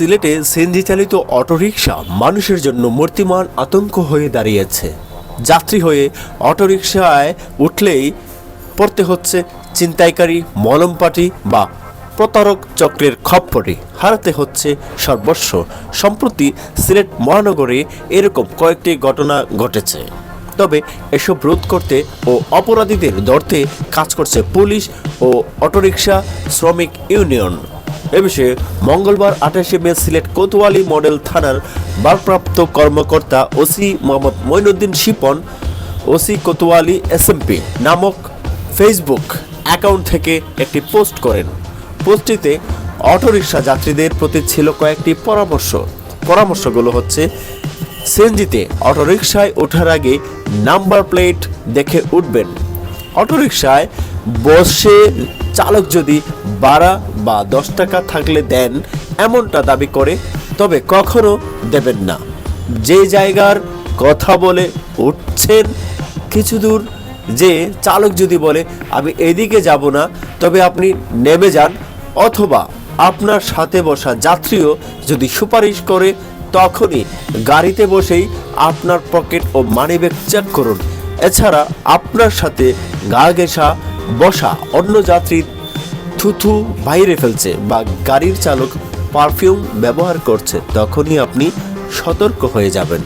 সিলেটে সিএনজি চালিত অটোরিকশা মানুষের জন্য মূর্তিমান আতঙ্ক হয়ে দাঁড়িয়েছে। যাত্রী হয়ে অটোরিকশায় উঠলেই পড়তে হচ্ছে ছিনতাইকারী মলমপাটি বা প্রতারক চক্রের খপ্পরে। হারাতে হচ্ছে সর্বস্ব। সম্প্রতি সিলেট মহানগরে এরকম কয়েকটি ঘটনা ঘটেছে। তবে এসব রোধ করতে ও অপরাধীদের ধরতে কাজ করছে পুলিশ ও অটোরিকশা শ্রমিক ইউনিয়ন। এ বিষয়ে মঙ্গলবার আঠাশে মে সিলেট কোতোয়ালি মডেল থানার ভারপ্রাপ্ত কর্মকর্তা OC Mohammad Moinuddin Shipon, OC Kotwali SMP নামক ফেসবুক অ্যাকাউন্ট থেকে একটি পোস্ট করেন। পোস্টটিতে অটোরিকশা যাত্রীদের প্রতি ছিল কয়েকটি পরামর্শ। পরামর্শগুলো হচ্ছে সিএনজিতে অটোরিকশায় ওঠার আগে নাম্বার প্লেট দেখে উঠবেন। অটোরিকশায় বসে চালক যদি বাড়া বা দশ টাকা থাকলে দেন এমনটা দাবি করে, তবে কখনো দেবেন না। যে জায়গার কথা বলে উঠছেন কিছু দূর, যে চালক যদি বলে, আমি এদিকে যাব না, তবে আপনি নেমে যান, অথবা আপনার সাথে বসা যাত্রীও যদি সুপারিশ করে, তখনই গাড়িতে বসেই আপনার পকেট ও মানিব্যাগ চেক করুন। এছাড়া আপনার সাথে গা ঘেঁষা বসা অন্য যাত্রী থুথু বাইরে ফেলছে বা গাড়ির চালক পারফিউম ব্যবহার করছে তখনই আপনি সতর্ক হয়ে যাবেন।